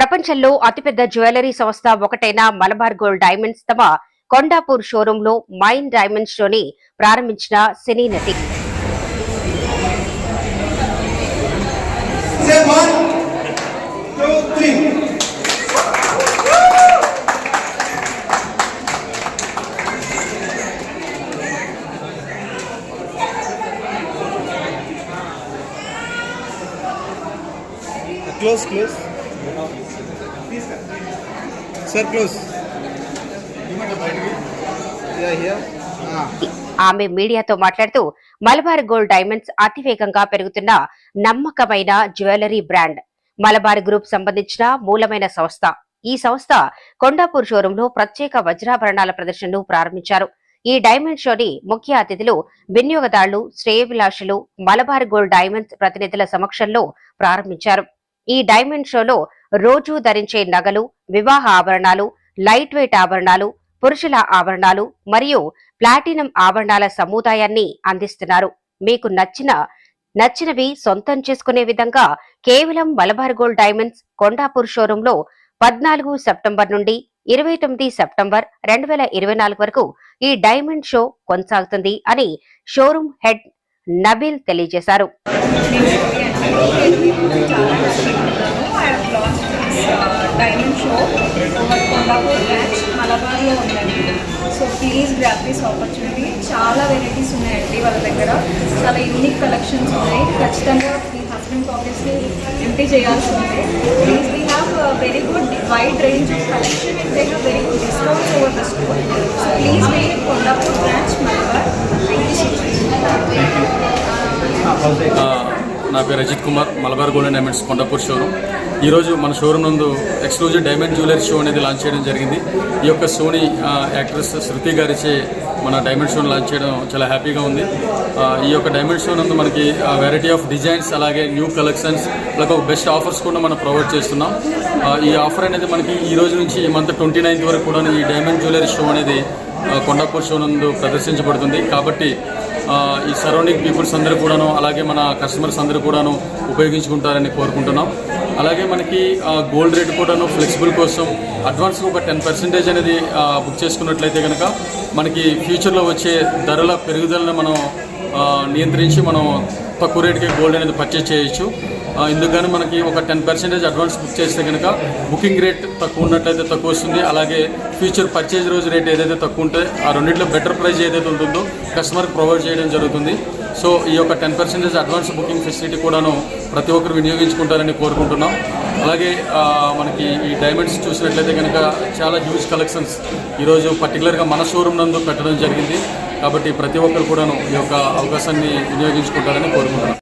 ప్రపంచంలో అతిపెద్ద జ్యువెలరీ సంస్థ ఒకటైన మలబార్ గోల్డ్ డైమండ్స్ తమ కొండాపూర్ షోరూమ్లో మైన్ డైమండ్ షోని ప్రారంభించిన సినీ నటి. Close, close. ఆమె మీడియాతో మాట్లాడుతూ మలబార్ గోల్డ్ డైమండ్స్ అతివేగంగా పెరుగుతున్న నమ్మకమైన జ్యువెలరీ బ్రాండ్. మలబార్ గ్రూప్ సంబంధించిన మూలమైన సంస్థ. ఈ సంస్థ కొండాపూర్ షోరూమ్లో ప్రత్యేక వజ్రాభరణాల ప్రదర్శనను ప్రారంభించారు. ఈ డైమండ్ షోని ముఖ్య అతిథులు వినియోగదారులు శ్రేయభిలాషులు మలబార్ గోల్డ్ డైమండ్స్ ప్రతినిధుల సమక్షంలో ప్రారంభించారు. ఈ డైమండ్ షోలో రోజూ ధరించే నగలు వివాహ ఆభరణాలు లైట్ వెయిట్ ఆభరణాలు పురుషుల ఆభరణాలు మరియు ప్లాటినం ఆభరణాల సముదాయాన్ని అందిస్తున్నారు. మీకు నచ్చిన నచ్చినవి సొంతం చేసుకునే విధంగా కేవలం మలబార్ గోల్డ్ డైమండ్స్ కొండాపూర్ షోరూమ్లో పద్నాలుగు సెప్టెంబర్ నుండి ఇరవై తొమ్మిది సెప్టెంబర్ రెండు వేల ఇరవై నాలుగు వరకు ఈ డైమండ్ షో కొనసాగుతుంది అని షోరూమ్ హెడ్ నబీల్ తెలియజేశారు. డైమండ్ షో కొండాపూర్ బ్రాంచ్ మలబార్లో ఉందండి. So please grab this opportunity చాలా వెరైటీస్ ఉన్నాయండి వాళ్ళ దగ్గర. చాలా యూనిక్ కలెక్షన్స్ ఉన్నాయి. ఖచ్చితంగా మీ హస్బెండ్ ఆబ్వియస్లీ ఎంపీ చేయాల్సి ఉంది. Please we have very good wide range of collection and they have very good discounts over the store so please visit Kondapur branch Malabar thank you so much నా పేరు Ajith Kumar Malabar gold diamonds Kondapur showroom. ఈరోజు మన showroom నందు exclusive diamond jewellery show అనేది launch చేయడం జరిగింది. ఈ యొక్క సోనీ యాక్ట్రెస్ శృతి గారిచే మన డైమండ్ షోని లాంచ్ చేయడం చాలా హ్యాపీగా ఉంది. ఈ యొక్క డైమండ్ షో నందు మనకి వెరైటీ ఆఫ్ డిజైన్స్ అలాగే న్యూ కలెక్షన్స్ అలాగే ఒక బెస్ట్ ఆఫర్స్ కూడా మనం ప్రొవైడ్ చేస్తున్నాం. ఈ ఆఫర్ అనేది మనకి ఈ రోజు నుంచి ఈ మంత్ ట్వంటీ నైన్త్ వరకు కూడా ఈ డైమండ్ జ్యువెలరీ షో అనేది కొండాపూర్ షో నందు ప్రదర్శించబడుతుంది. కాబట్టి ఈ సరౌండింగ్ పీపుల్స్ అందరూ కూడాను అలాగే మన కస్టమర్స్ అందరూ కూడాను ఉపయోగించుకుంటారని కోరుకుంటున్నాం. అలాగే మనకి గోల్డ్ రేట్ కూడాను ఫ్లెక్సిబుల్ కోసం అడ్వాన్స్ ఒక టెన్ పర్సెంటేజ్ అనేది బుక్ చేసుకున్నట్లయితే కనుక మనకి ఫ్యూచర్లో వచ్చే ధరల పెరుగుదలను మనం నియంత్రించి మనం తక్కువ రేటుకి గోల్డ్ అనేది పర్చేజ్ చేయొచ్చు. ఆ, ఇందుకు మనకి ఒక టెన్ పర్సెంటేజ్ అడ్వాన్స్ బుక్ చేస్తే కనుక బుకింగ్ రేట్ తక్కువ ఉన్నట్లయితే తక్కువ వస్తుంది. అలాగే ఫ్యూచర్ పర్చేజ్ రోజు రేట్ ఏదైతే తక్కువ ఉంటే ఆ రెండింటిలో బెటర్ ప్రైస్ ఏదైతే ఉంటుందో కస్టమర్కి ప్రొవైడ్ చేయడం జరుగుతుంది. సో ఈ యొక్క ten percentage advance booking facility కూడాను ప్రతి ఒక్కరు వినియోగించుకుంటారని కోరుకుంటున్నాం. అలాగే మనకి ఈ డైమండ్స్ చూసినట్లయితే కనుక చాలా హ్యూజ్ కలెక్షన్స్ ఈరోజు పర్టికులర్గా మన షోరూమ్ నందు పెట్టడం జరిగింది. కాబట్టి ప్రతి ఒక్కరు కూడాను ఈ యొక్క అవకాశాన్ని వినియోగించుకుంటారని కోరుకుంటున్నాను